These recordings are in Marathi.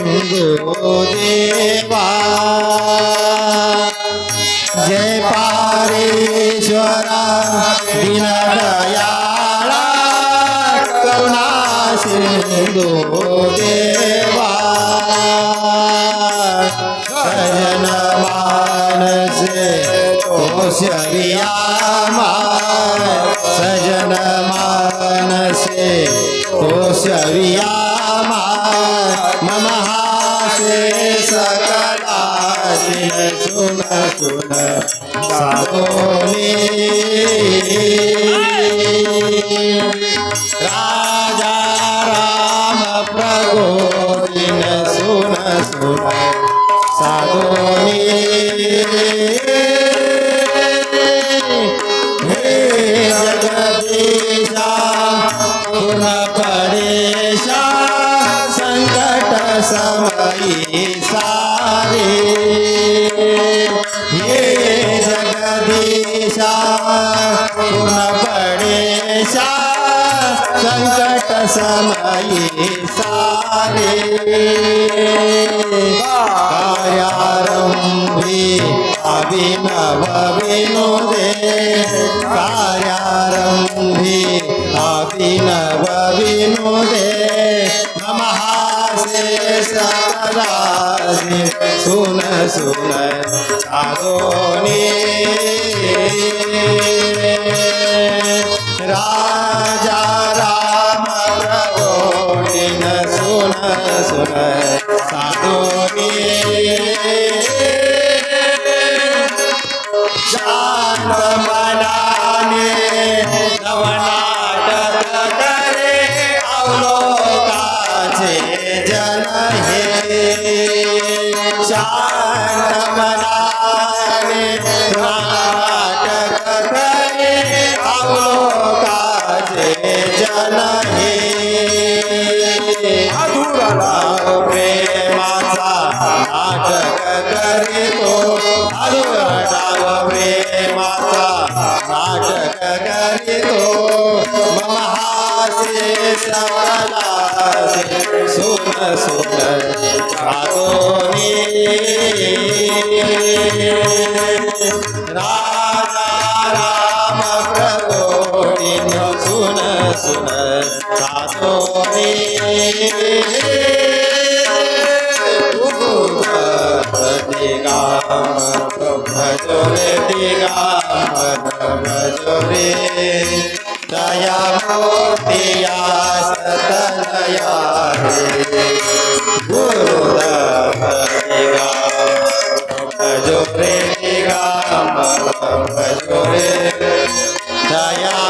सिंधू देवा जय पारेश्वरा दीनदयाळा करुणा सिंधू देवा सजन मानसे तोषरियामा सजन मानसे तोषरियामा मम हासे सकला सुन सुन साधोनी जगदीशा पूर्ण पडेशा संकट समय सारे. कार्यारंभी अभिनव विनोदे कार्यारंभी अभिनव विनोदे मम हासे सुन सुन साधोनी ने शांत मनाने नवनाटक करे अवलोकाचे जन हे शांत मनाने नाटक करे अवलोकाचे जन हे अधुरा प्रेमाचा नाटक करीतो अधुराव प्रेमाचा हासे सकलासे सुन सुन साधोनी राजा राम प्रभोदिन सुन सुन साधोनी भजोरे भजोरे दया मोतिया सतनया रे गुरुदेव भजो रे दया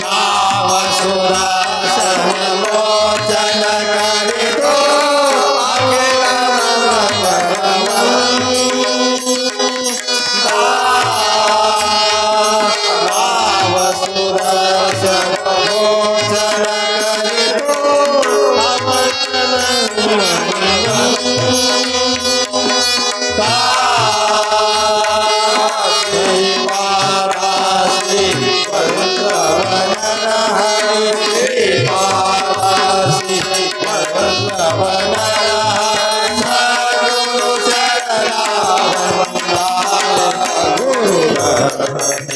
नाव सुरा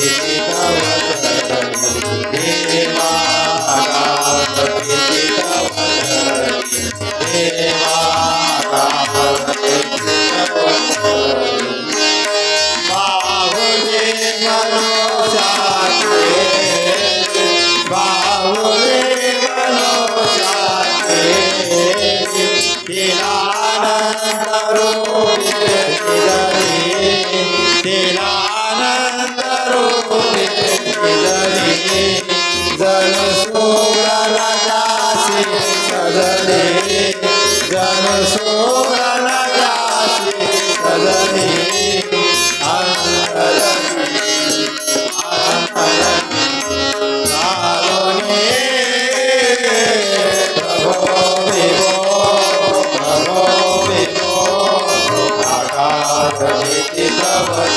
देवा Bravo.